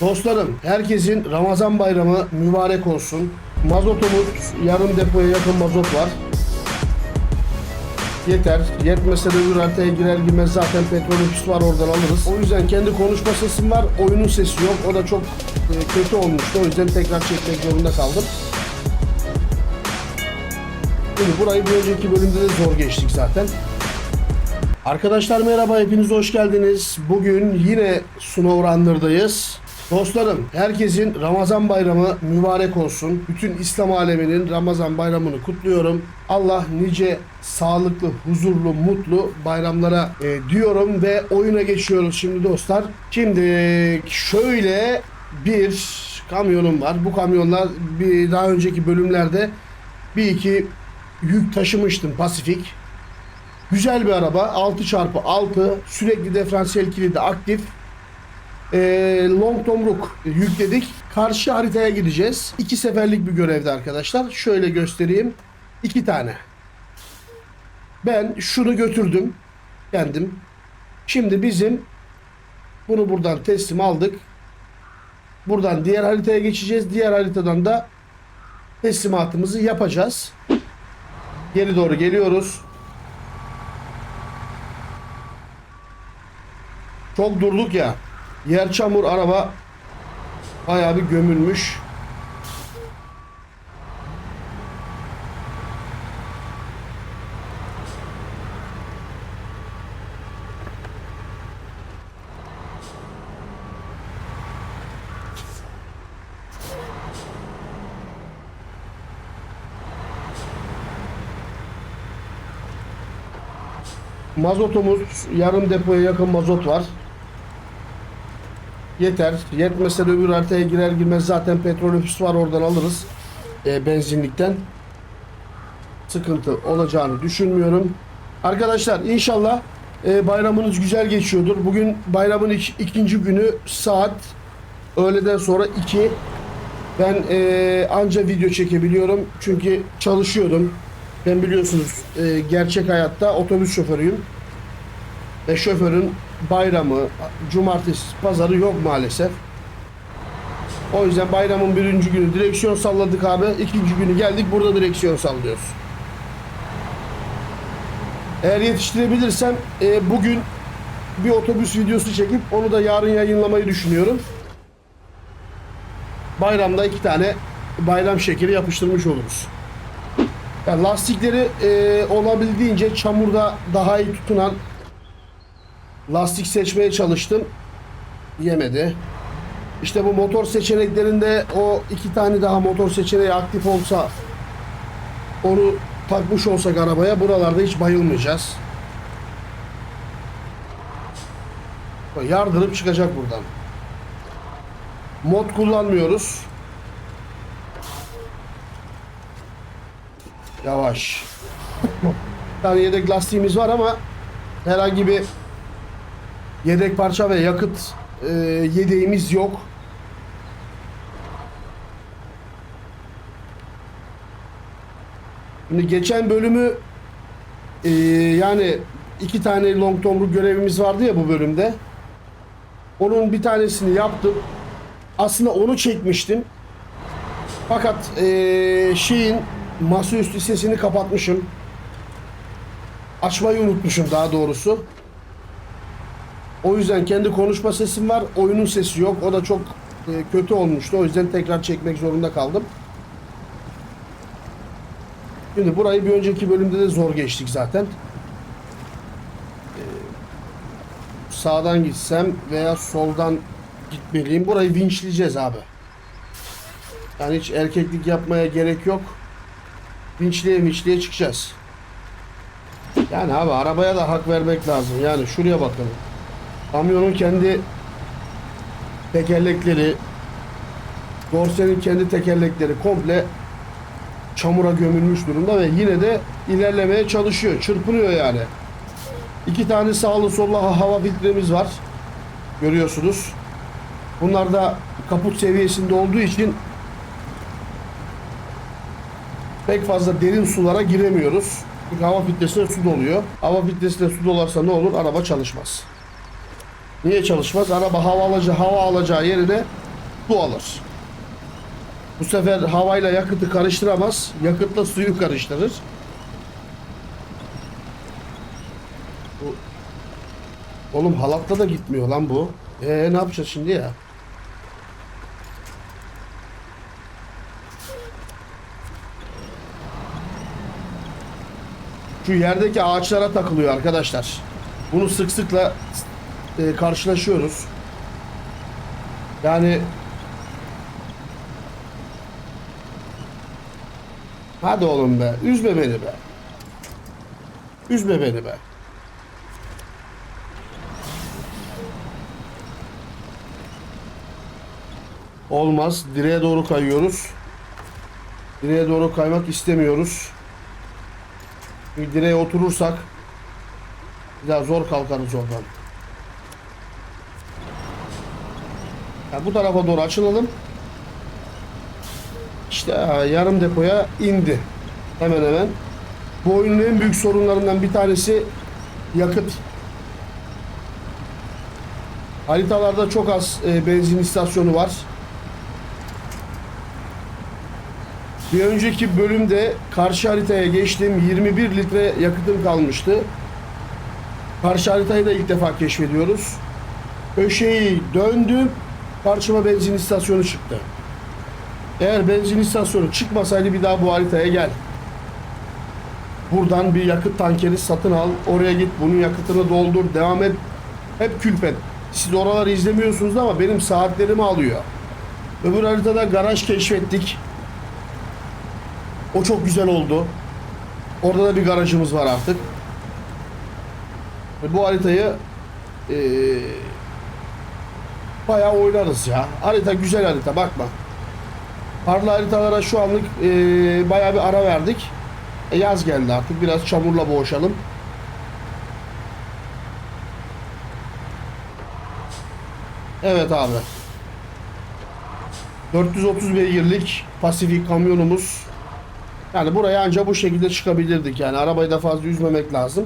Dostlarım herkesin Ramazan bayramı mübarek olsun. Mazotumuz yarım depoya yakın mazot var. Yeter. Yetmese de öbür girer girmez zaten petrol ofisi var oradan alırız. O yüzden kendi konuşma sesim var. Oyunun sesi yok. O da çok e, kötü olmuştu. O yüzden tekrar çekmek zorunda kaldım. Şimdi burayı bir önceki bölümde de zor geçtik zaten. Arkadaşlar merhaba, hepiniz hoş geldiniz. Bugün yine SnowRunner'dayız. Dostlarım, herkesin Ramazan bayramı mübarek olsun. Bütün İslam aleminin Ramazan bayramını kutluyorum. Allah nice sağlıklı, huzurlu, mutlu bayramlara e, diyorum ve oyuna geçiyoruz şimdi dostlar. Şimdi şöyle bir kamyonum var. Bu kamyonlar bir daha önceki bölümlerde bir iki yük taşımıştım Pasifik. Güzel bir araba. 6x6. Sürekli diferansiyel kilidi aktif. Ee, long tomruk yükledik. Karşı haritaya gideceğiz. İki seferlik bir görevde arkadaşlar. Şöyle göstereyim. İki tane. Ben şunu götürdüm. Kendim. Şimdi bizim bunu buradan teslim aldık. Buradan diğer haritaya geçeceğiz. Diğer haritadan da teslimatımızı yapacağız. Geri doğru geliyoruz. Çok durduk ya. Yer çamur araba bayağı bir gömülmüş. Mazotumuz yarım depoya yakın mazot var. Yeter. Yetmese de öbür haritaya girer girmez zaten petrol ofisi var oradan alırız. E, benzinlikten. Sıkıntı olacağını düşünmüyorum. Arkadaşlar inşallah e, bayramınız güzel geçiyordur. Bugün bayramın ik- ikinci günü saat öğleden sonra 2. Ben e, anca video çekebiliyorum. Çünkü çalışıyordum. Ben biliyorsunuz e, gerçek hayatta otobüs şoförüyüm. Ve şoförün bayramı, cumartesi, pazarı yok maalesef. O yüzden bayramın birinci günü direksiyon salladık abi. ikinci günü geldik burada direksiyon sallıyoruz. Eğer yetiştirebilirsem e, bugün bir otobüs videosu çekip onu da yarın yayınlamayı düşünüyorum. Bayramda iki tane bayram şekeri yapıştırmış oluruz. Yani lastikleri e, olabildiğince çamurda daha iyi tutunan lastik seçmeye çalıştım. Yemedi. İşte bu motor seçeneklerinde o iki tane daha motor seçeneği aktif olsa onu takmış olsak arabaya buralarda hiç bayılmayacağız. Yardırıp çıkacak buradan. Mod kullanmıyoruz. Yavaş. Bir tane yedek lastiğimiz var ama herhangi bir yedek parça ve yakıt e, yedeğimiz yok. Şimdi geçen bölümü e, yani iki tane long tomruk görevimiz vardı ya bu bölümde. Onun bir tanesini yaptım. Aslında onu çekmiştim. Fakat e, şeyin masaüstü sesini kapatmışım. Açmayı unutmuşum daha doğrusu. O yüzden kendi konuşma sesim var. Oyunun sesi yok. O da çok e, kötü olmuştu. O yüzden tekrar çekmek zorunda kaldım. Şimdi burayı bir önceki bölümde de zor geçtik zaten. Ee, sağdan gitsem veya soldan gitmeliyim. Burayı vinçleyeceğiz abi. Yani hiç erkeklik yapmaya gerek yok. Vinçliye vinçliye çıkacağız. Yani abi arabaya da hak vermek lazım. Yani şuraya bakın. Kamyonun kendi tekerlekleri, dorsenin kendi tekerlekleri komple çamura gömülmüş durumda ve yine de ilerlemeye çalışıyor. Çırpınıyor yani. İki tane sağlı sollu ha- hava filtremiz var. Görüyorsunuz. Bunlar da kaput seviyesinde olduğu için pek fazla derin sulara giremiyoruz. Çünkü hava filtresine su doluyor. Hava filtresine su dolarsa ne olur? Araba çalışmaz. Niye çalışmaz? Araba hava alacağı, hava alacağı yerine su alır. Bu sefer havayla yakıtı karıştıramaz. Yakıtla suyu karıştırır. Bu... Oğlum halatla da gitmiyor lan bu. Ee ne yapacağız şimdi ya? Şu yerdeki ağaçlara takılıyor arkadaşlar. Bunu sık sıkla e, karşılaşıyoruz. Yani Hadi oğlum be. Üzme beni be. Üzme beni be. Olmaz. Direğe doğru kayıyoruz. Direğe doğru kaymak istemiyoruz. Çünkü direğe oturursak bir daha zor kalkarız oradan. Ya bu tarafa doğru açılalım. İşte ha, yarım depoya indi. Hemen hemen. Bu oyunun en büyük sorunlarından bir tanesi yakıt. Haritalarda çok az e, benzin istasyonu var. Bir önceki bölümde karşı haritaya geçtim. 21 litre yakıtım kalmıştı. Karşı haritayı da ilk defa keşfediyoruz. Köşeyi döndüm. Karşıma benzin istasyonu çıktı. Eğer benzin istasyonu çıkmasaydı bir daha bu haritaya gel. Buradan bir yakıt tankeri satın al. Oraya git bunun yakıtını doldur. Devam et. Hep külfet. Siz oraları izlemiyorsunuz ama benim saatlerimi alıyor. Öbür haritada garaj keşfettik. O çok güzel oldu. Orada da bir garajımız var artık. Bu haritayı eee bayağı oynarız ya. Harita güzel harita bakma. Parla haritalara şu anlık eee bayağı bir ara verdik. E, yaz geldi artık. Biraz çamurla boğuşalım. Evet abi. 430 beygirlik Pasifik kamyonumuz. Yani buraya ancak bu şekilde çıkabilirdik. Yani arabayı da fazla üzmemek lazım.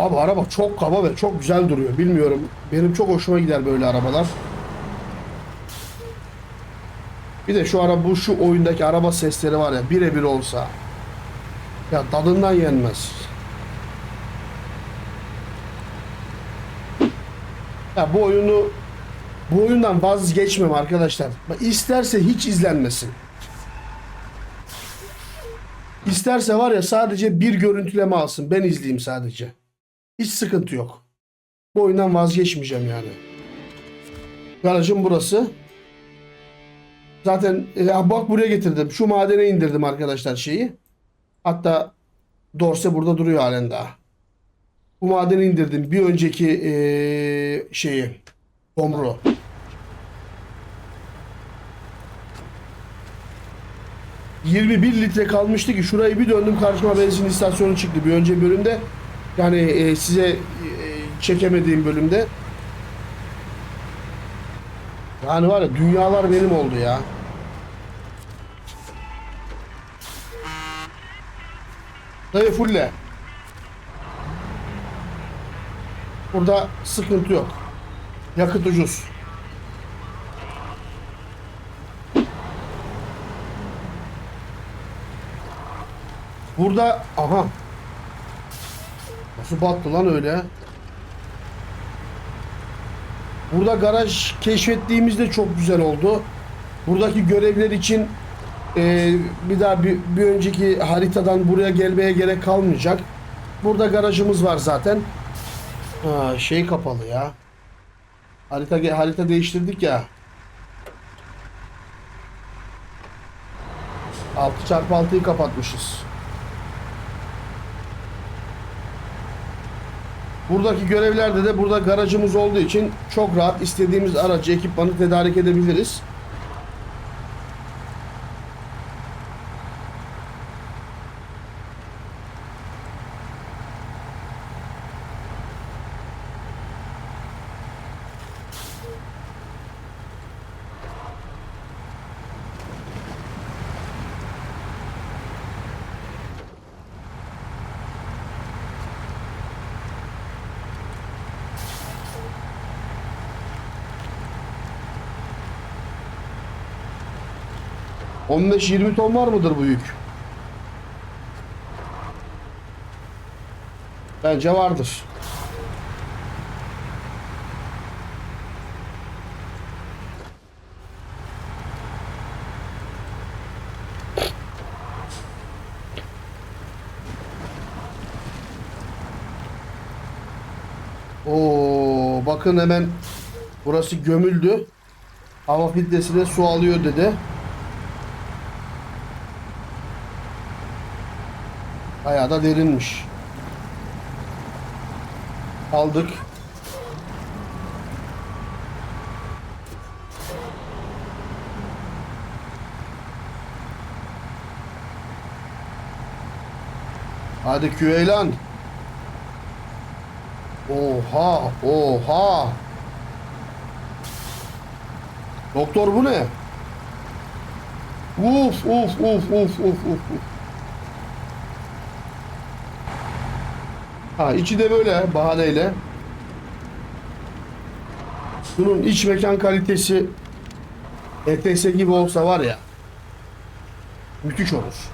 Abi araba çok kaba ve çok güzel duruyor. Bilmiyorum. Benim çok hoşuma gider böyle arabalar. Bir de şu ara bu şu oyundaki araba sesleri var ya birebir olsa. Ya tadından yenmez. Ya bu oyunu bu oyundan vazgeçmem arkadaşlar. Bak isterse hiç izlenmesin. İsterse var ya sadece bir görüntüleme alsın. Ben izleyeyim sadece. Hiç sıkıntı yok. Bu oyundan vazgeçmeyeceğim yani. Garajım burası. Zaten e, bak buraya getirdim. Şu madene indirdim arkadaşlar şeyi. Hatta dorse burada duruyor halen daha. Bu madeni indirdim. Bir önceki e, şeyi. Tomru. ...21 litre kalmıştı ki şurayı bir döndüm karşıma benzin istasyonu çıktı bir önce bölümde. Yani e, size e, çekemediğim bölümde. Yani var ya dünyalar benim oldu ya. Dayı fulle. Burada sıkıntı yok. Yakıt ucuz. Burada aha. Nasıl battı lan öyle? Burada garaj keşfettiğimizde çok güzel oldu. Buradaki görevler için e, bir daha bir, bir önceki haritadan buraya gelmeye gerek kalmayacak. Burada garajımız var zaten. Ha, şey kapalı ya. Harita harita değiştirdik ya. 6x6'yı kapatmışız. Buradaki görevlerde de burada garajımız olduğu için çok rahat istediğimiz aracı, ekipmanı tedarik edebiliriz. 15-20 ton var mıdır bu yük? Bence vardır. Oo, bakın hemen burası gömüldü. Hava filtresine su alıyor dedi. Bayağı da derinmiş. Aldık. Hadi Küveylan. Oha, oha. Doktor bu ne? Uf, uf, uf, uf, uf, uf. Ha içi de böyle bahaneyle. Bunun iç mekan kalitesi ETS gibi olsa var ya müthiş olur.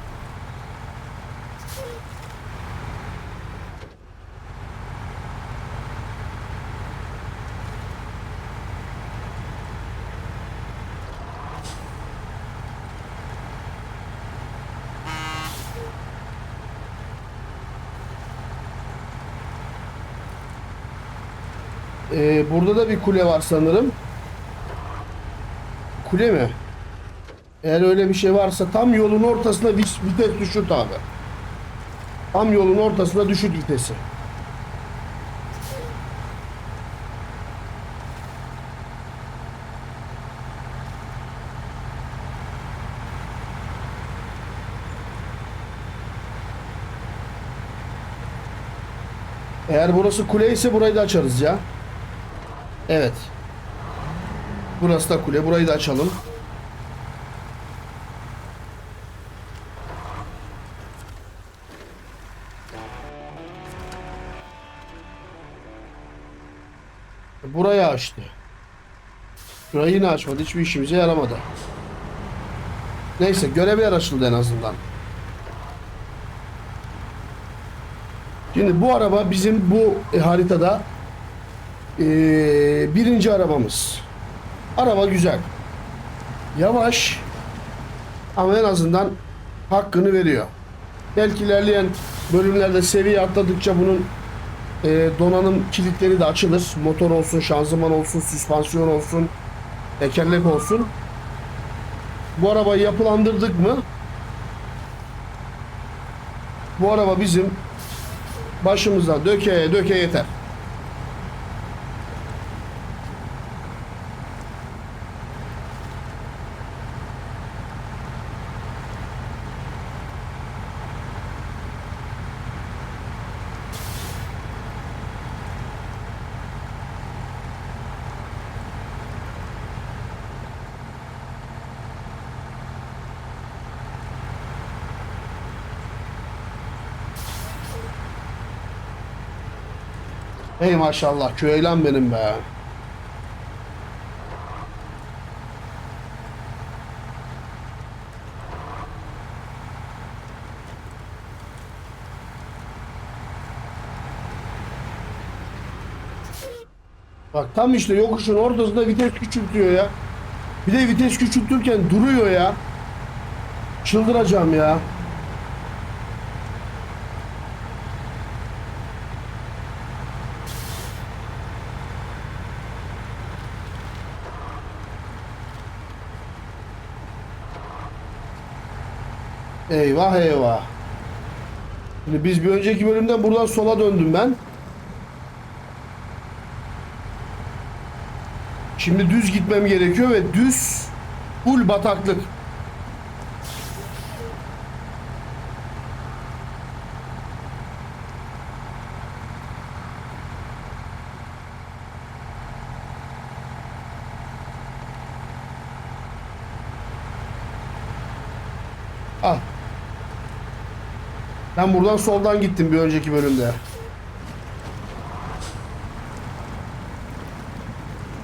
Ee, burada da bir kule var sanırım. Kule mi? Eğer öyle bir şey varsa tam yolun ortasına vites düşürt abi. Tam yolun ortasına düşürt vitesi. Eğer burası kule ise burayı da açarız ya. Evet. Burası da kule. Burayı da açalım. Burayı açtı. Şurayı yine açmadı. Hiçbir işimize yaramadı. Neyse görevler açıldı en azından. Şimdi bu araba bizim bu haritada e, birinci arabamız. Araba güzel. Yavaş ama en azından hakkını veriyor. Belki ilerleyen bölümlerde seviye atladıkça bunun e, donanım kilitleri de açılır. Motor olsun, şanzıman olsun, süspansiyon olsun, tekerlek olsun. Bu arabayı yapılandırdık mı? Bu araba bizim başımıza döke döke yeter. Hey maşallah köylan benim be. Bak tam işte yokuşun ortasında vites küçültüyor ya. Bir de vites küçültürken duruyor ya. Çıldıracağım ya. Eyvah eyvah. Şimdi biz bir önceki bölümden buradan sola döndüm ben. Şimdi düz gitmem gerekiyor ve düz full bataklık. Al. Ben buradan soldan gittim bir önceki bölümde.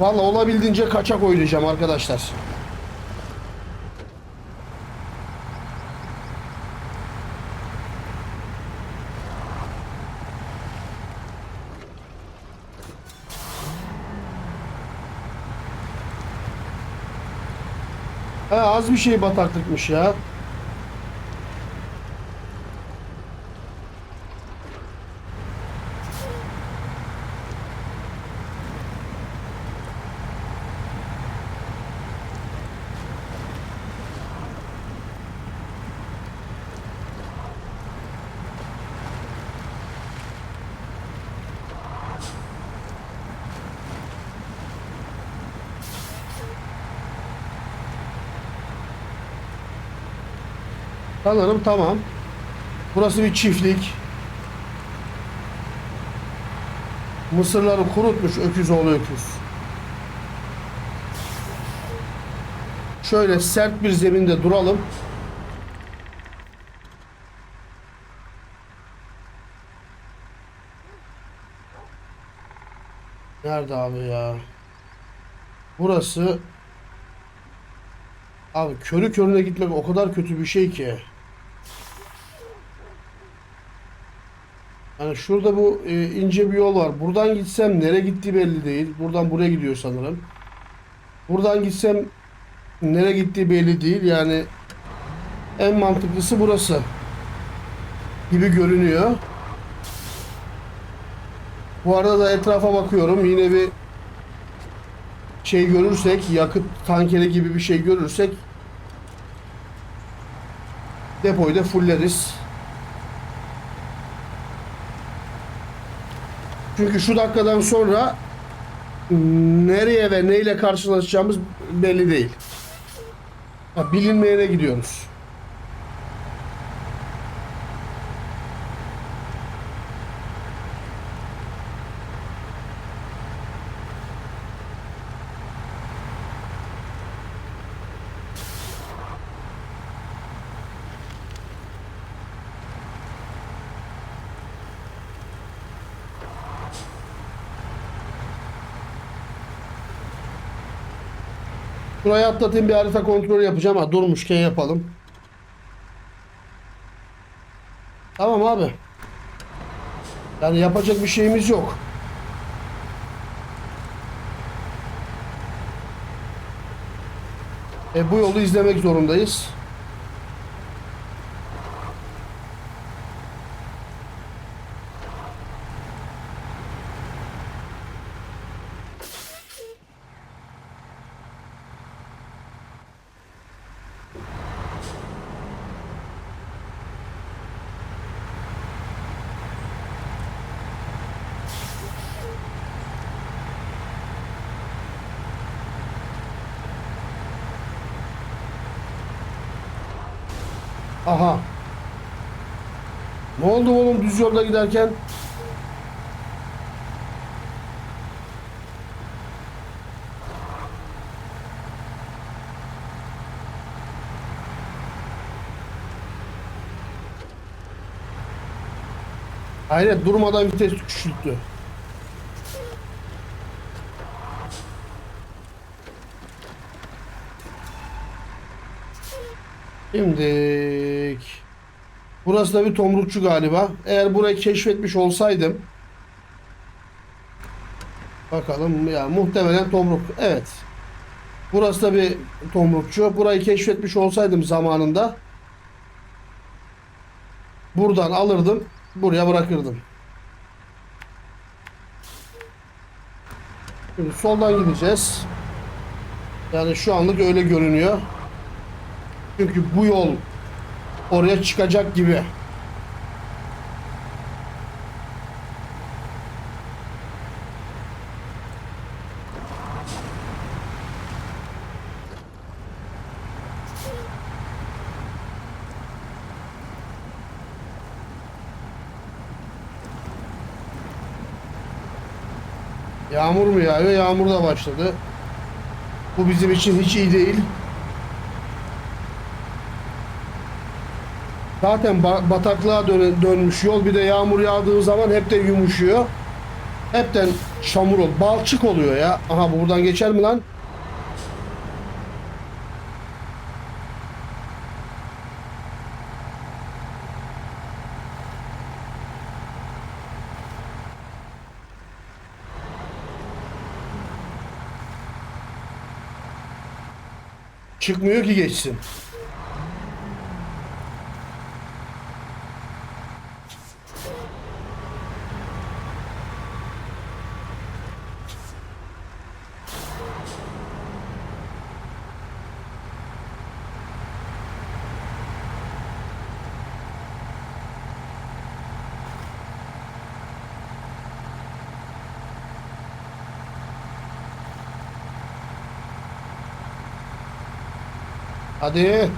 Valla olabildiğince kaçak oynayacağım arkadaşlar. Ha, az bir şey bataklıkmış ya. Sanırım tamam. Burası bir çiftlik. Mısırları kurutmuş öküz oğlu öküz. Şöyle sert bir zeminde duralım. Nerede abi ya? Burası Abi körü körüne gitmek o kadar kötü bir şey ki. Yani şurada bu e, ince bir yol var. Buradan gitsem nereye gittiği belli değil. Buradan buraya gidiyor sanırım. Buradan gitsem nereye gittiği belli değil. Yani en mantıklısı burası gibi görünüyor. Bu arada da etrafa bakıyorum. Yine bir şey görürsek, yakıt tankeri gibi bir şey görürsek depoyu da fulleriz. Çünkü şu dakikadan sonra nereye ve neyle karşılaşacağımız belli değil. Ha, bilinmeyene gidiyoruz. Burayı atlatayım bir harita kontrolü yapacağım ha durmuşken yapalım. Tamam abi. Yani yapacak bir şeyimiz yok. E, bu yolu izlemek zorundayız. Aha. Ne oldu oğlum düz yolda giderken? Hayret durmadan vites küçülttü. Şimdik. Burası da bir tomrukçu galiba. Eğer burayı keşfetmiş olsaydım. Bakalım ya muhtemelen tomruk. Evet. Burası da bir tomrukçu. Burayı keşfetmiş olsaydım zamanında. Buradan alırdım. Buraya bırakırdım. Şimdi soldan gideceğiz. Yani şu anlık öyle görünüyor. Çünkü bu yol oraya çıkacak gibi. Yağmur mu yağıyor? Yağmur da başladı. Bu bizim için hiç iyi değil. Zaten ba- bataklığa dön- dönmüş yol bir de yağmur yağdığı zaman hep de yumuşuyor. Hepten çamur ol, balçık oluyor ya. Aha bu buradan geçer mi lan? Çıkmıyor ki geçsin. Hadi.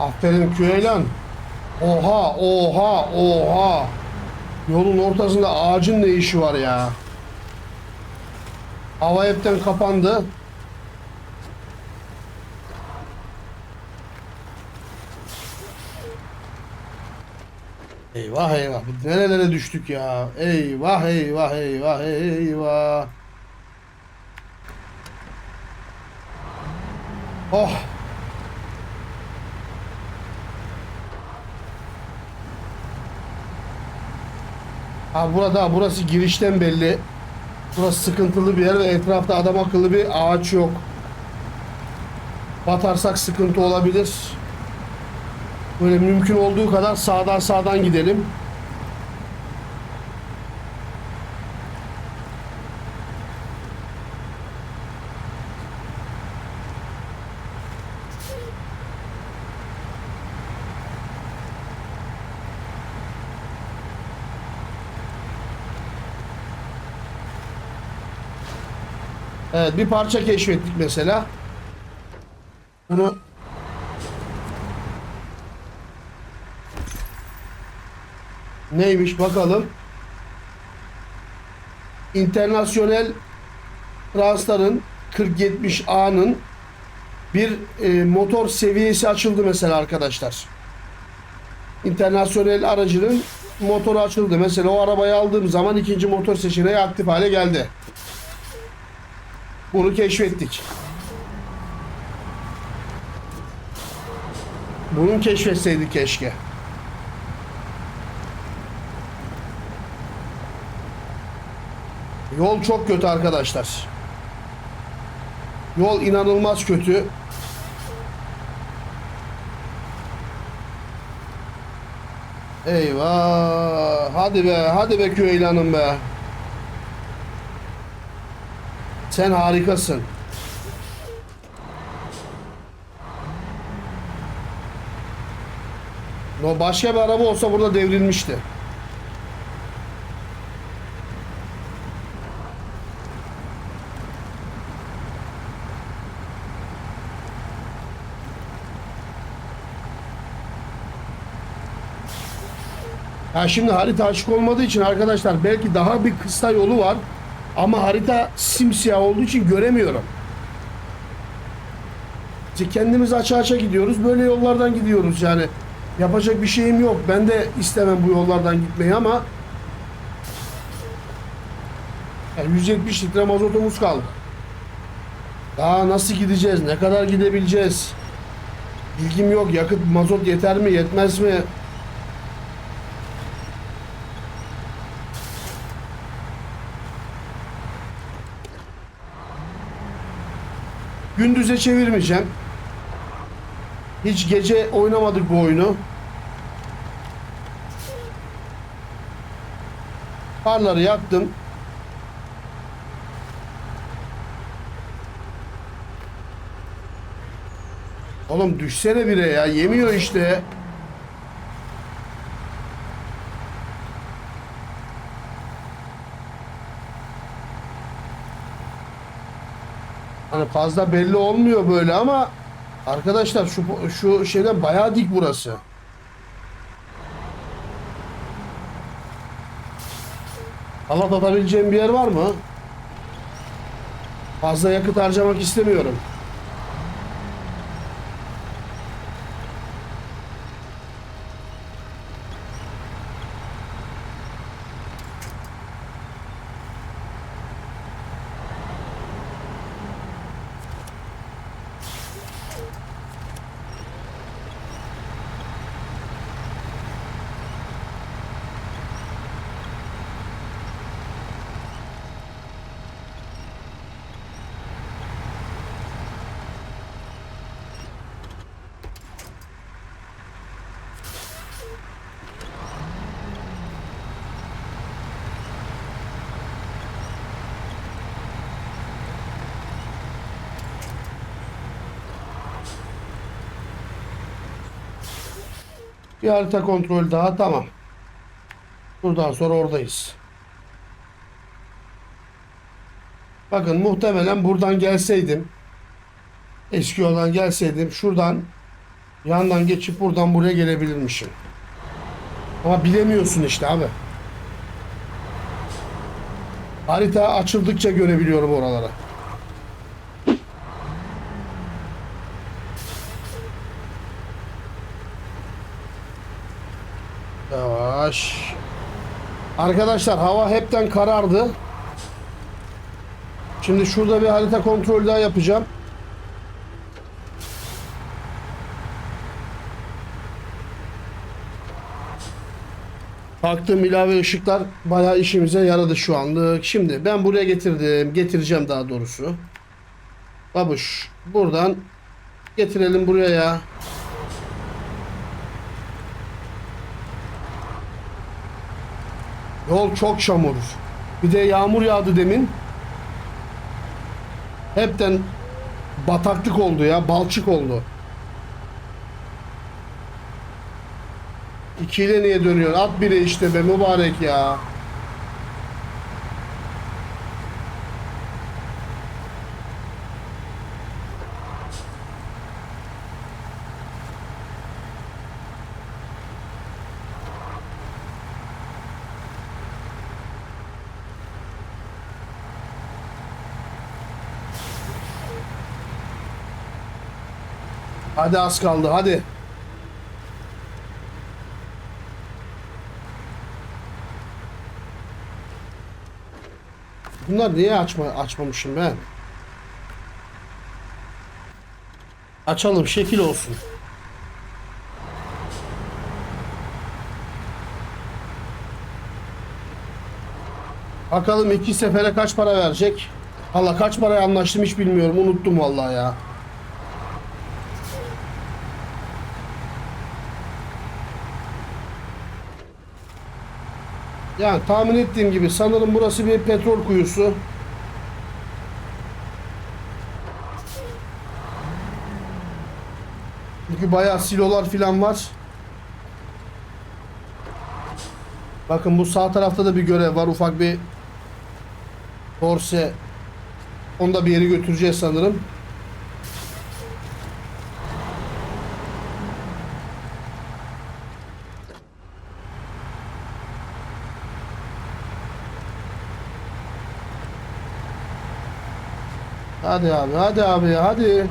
Aferin Küheylan. Oha, oha, oha. Yolun ortasında ağacın ne işi var ya? Hava hepten kapandı. Eyvah eyvah. Nerelere düştük ya? Eyvah eyvah eyvah eyvah. Oh. Ha burada burası girişten belli. Burası sıkıntılı bir yer ve etrafta adam akıllı bir ağaç yok. Batarsak sıkıntı olabilir. Böyle mümkün olduğu kadar sağdan sağdan gidelim. Evet bir parça keşfettik mesela. Bunu neymiş bakalım. İnternasyonel Transtar'ın 4070A'nın bir e, motor seviyesi açıldı mesela arkadaşlar. İnternasyonel aracının motoru açıldı. Mesela o arabayı aldığım zaman ikinci motor seçeneği aktif hale geldi. Bunu keşfettik. Bunu keşfetseydik keşke. Yol çok kötü arkadaşlar. Yol inanılmaz kötü. Eyvah. Hadi be, hadi be Küheylan'ım be. Sen harikasın. No başka bir araba olsa burada devrilmişti. Ya şimdi harita açık olmadığı için arkadaşlar belki daha bir kısa yolu var. Ama harita simsiyah olduğu için göremiyorum. İşte kendimiz açığa açığa gidiyoruz. Böyle yollardan gidiyoruz yani. Yapacak bir şeyim yok. Ben de istemem bu yollardan gitmeyi ama yani 170 litre mazotumuz kaldı. Daha nasıl gideceğiz? Ne kadar gidebileceğiz? Bilgim yok. Yakıt mazot yeter mi? Yetmez mi? Gündüze çevirmeyeceğim. Hiç gece oynamadık bu oyunu. Farları yaktım. Oğlum düşsene bire ya. Yemiyor işte. Fazla belli olmuyor böyle ama arkadaşlar şu şu şeyden bayağı dik burası. Halat atabileceğim bir yer var mı? Fazla yakıt harcamak istemiyorum. Bir harita kontrolü daha tamam. Buradan sonra oradayız. Bakın muhtemelen buradan gelseydim eski yoldan gelseydim şuradan yandan geçip buradan buraya gelebilirmişim. Ama bilemiyorsun işte abi. Harita açıldıkça görebiliyorum oraları. Yavaş. Arkadaşlar hava hepten karardı. Şimdi şurada bir harita kontrolü daha yapacağım. Baktığım ilave ışıklar bayağı işimize yaradı şu anlık. Şimdi ben buraya getirdim. Getireceğim daha doğrusu. Babuş buradan getirelim buraya Yol çok çamur. Bir de yağmur yağdı demin. Hepten bataklık oldu ya. Balçık oldu. İkiyle niye dönüyor? At biri işte be mübarek ya. Hadi az kaldı hadi. Bunlar niye açma açmamışım ben? Açalım şekil olsun. Bakalım iki sefere kaç para verecek? Valla kaç paraya anlaştım hiç bilmiyorum. Unuttum vallahi ya. Yani tahmin ettiğim gibi sanırım burası bir petrol kuyusu. Çünkü bayağı silolar filan var. Bakın bu sağ tarafta da bir görev var. Ufak bir Dorse. Onu da bir yere götüreceğiz sanırım. Hadi abi, hadi abi, hadi.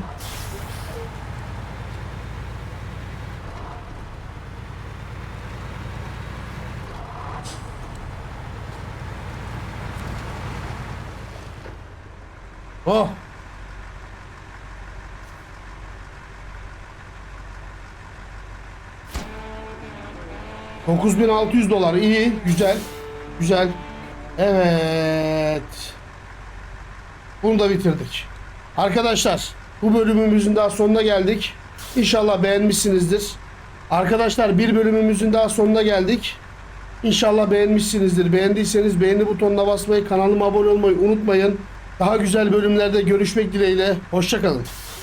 Oh. ...9600 dolar iyi güzel güzel evet bunu da bitirdik. Arkadaşlar bu bölümümüzün daha sonuna geldik. İnşallah beğenmişsinizdir. Arkadaşlar bir bölümümüzün daha sonuna geldik. İnşallah beğenmişsinizdir. Beğendiyseniz beğeni butonuna basmayı, kanalıma abone olmayı unutmayın. Daha güzel bölümlerde görüşmek dileğiyle. Hoşçakalın.